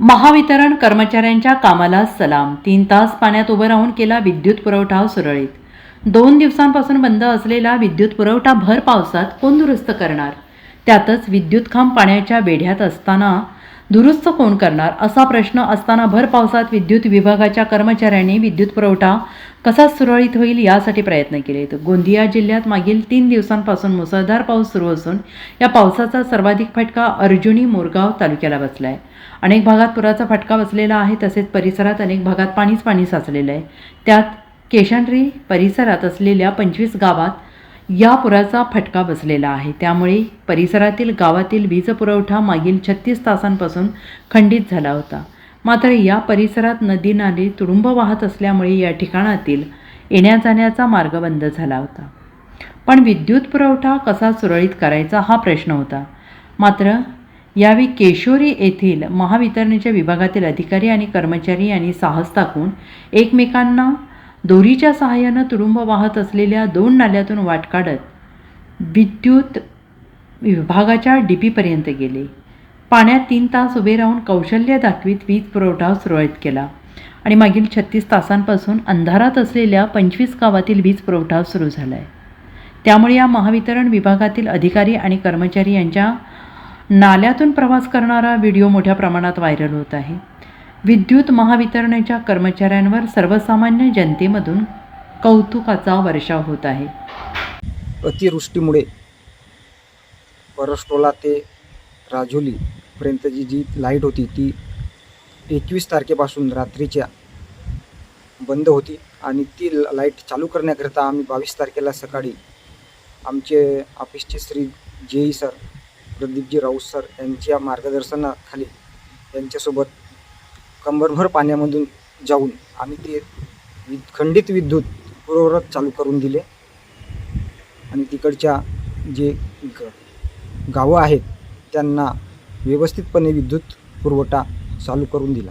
महावितरण कर्मचाऱ्यांच्या कामाला सलाम. तीन तास पाण्यात उभं राहून केला विद्युत पुरवठा सुरळीत. दोन दिवसांपासून बंद असलेला विद्युत पुरवठा भर पावसात कोण दुरुस्त करणार. त्यातच विद्युत खांब पाण्याच्या वेढ्यात असताना दुरुस्त कोण करणार असा प्रश्न असताना भर पावसात विद्युत विभागाच्या कर्मचाऱ्यांनी विद्युत पुरवठा कसा सुरळीत होईल यासाठी प्रयत्न केले. तर गोंदिया जिल्ह्यात मागील तीन दिवसांपासून मुसळधार पाऊस सुरू असून या पावसाचा सर्वाधिक फटका अर्जुनी मोरगाव तालुक्याला बसला आहे अनेक भागात पुराचा फटका बसलेला आहे तसेच परिसरात अनेक भागात पाणीच पाणी साचलेलं आहे. त्यात केशनरी परिसरात असलेल्या पंचवीस गावात या पुराचा फटका बसलेला आहे. त्यामुळे परिसरातील गावातील वीज पुरवठा मागील छत्तीस तासांपासून खंडित झाला होता. मात्र या परिसरात नदी नाले तुडुंब वाहत असल्यामुळे या ठिकाणातील येण्या जाण्याचा मार्ग बंद झाला होता. पण विद्युत पुरवठा कसा सुरळीत करायचा हा प्रश्न होता. मात्र यावेळी केशोरी येथील महावितरणच्या विभागातील अधिकारी आणि कर्मचारी यांनी साहस टाकून एकमेकांना दोरीच्या सहाय्यानं तुडुंब वाहत असलेल्या दोन नाल्यातून वाट काढत विद्युत विभागाच्या डी पीपर्यंत गेले. पाण्यात तीन तास उभे राहून कौशल्य दाखवीत वीज पुरवठा सुरळीत केला. आणि मागील छत्तीस तासांपासून अंधारात असलेल्या पंचवीस गावातील वीज पुरवठा सुरू झाला आहे त्यामुळे या महावितरण विभागातील अधिकारी आणि कर्मचारी यांच्या नाल्यातून प्रवास करणारा व्हिडिओ मोठ्या प्रमाणात व्हायरल होत आहे. विद्युत महावितरणाच्या कर्मचाऱ्यांवर सर्वसामान्य जनतेमधून कौतुकाचा वर्षाव होत आहे. अतिवृष्टीमुळे परस्टोला ते राजोलीपर्यंतची जी लाइट होती ती एकवीस तारखेपासून रात्रीच्या बंद होती आणि ती लाइट चालू करण्याकरिता आम्ही बावीस तारखेला सकाळी आमचे ऑफिसचे Shri J E sir Pradeepji Raut sir यांच्या मार्गदर्शनाखाली यांच्यासोबत कंबरभर पाण्यामधून जाऊन आम्ही ते वि खंडित विद्युत पूर्ववत चालू करून दिले. आणि तिकडच्या जे ग गावं आहेत त्यांना व्यवस्थितपणे विद्युत पुरवठा चालू करून दिला.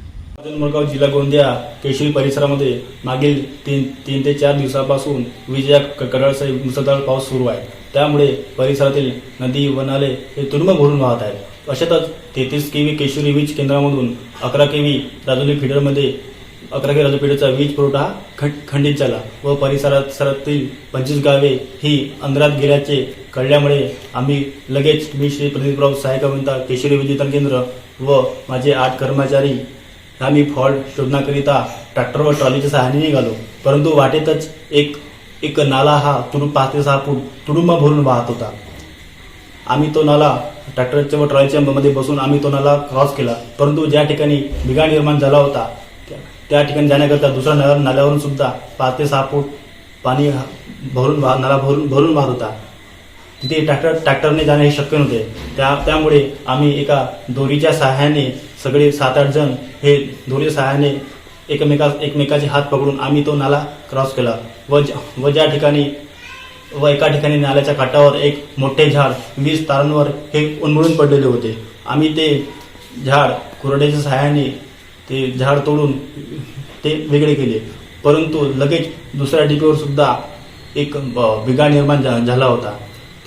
मडगाव जिल्हा गोंदिया केशरी परिसरामध्ये मागील तीन तीन ते चार दिवसापासून विजया कडळसह मुसळधार पाऊस सुरू आहे. त्यामुळे परिसरातील नदी व नाले हे तुडुंब भरून वाहत आहेत. अशातच तेहतीस केवी केशरी वीज केंद्रामधून अकरा केवी राजोली फिडरमध्ये अकरा के राजोली वीज पुरवठा खंडित झाला व परिसरातील पंचवीस गावे ही अंधारात गेल्याचे कळल्यामुळे आम्ही लगेच मी श्री प्रदीपराव सहाय्यक अभियंता केशरी विद्युतन केंद्र व माझे आठ कर्मचारी आम्ही फॉल्ट शोधण्याकरिता ट्रॅक्टर व ट्रॉलीच्या सहाय्याने निघालो. परंतु वाटेतच एक एक नाला हा तुडुंब पाच ते सहा फूट तुडुंब भरून वाहत होता. आम्ही तो नाला ट्रॅक्टरच्या व ट्रॉलीच्या मध्ये बसून आम्ही तो नाला क्रॉस केला. परंतु ज्या ठिकाणी बिघाड निर्माण झाला होता त्या- ठिकाणी जाण्याकरिता दुसऱ्या नाल्या नाल्यावरून सुद्धा पाच ते सहा फूट पाणी भरून वाह नाला भरून भरून वाहत होता. तिथे ट्रॅक्टर ट्रॅक्टरने जाणे हे शक्य नव्हते. त्या त्यामुळे आम्ही एका दोरीच्या सहाय्याने सगळे सात आठ जण हे दोरीच्या सहाय्याने एकमेका एकमेकाचे हात पकडून आम्ही तो नाला क्रॉस केला. व व ज्या ठिकाणी व एका ठिकाणी नाल्याच्या काठावर एक मोठे झाड वीज तारांवर हे उन्मळून पडलेले होते. आम्ही ते झाड कुरड्याच्या सहाय्याने ते झाड तोडून ते वेगळे केले. परंतु लगेच दुसऱ्या डिपीवर सुद्धा एक ब- बिघाड निर्माण झा- झाला होता.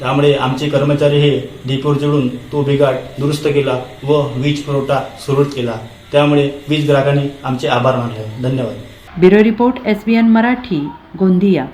त्यामुळे आमचे कर्मचारी हे डिपोर जोडून तो बिघाड दुरुस्त केला व वीज पुरवठा सुरळीत केला. त्यामुळे वीज ग्राहकांनी आमचे आभार मानले. धन्यवाद. Bureau report S B N Marathi Gondia.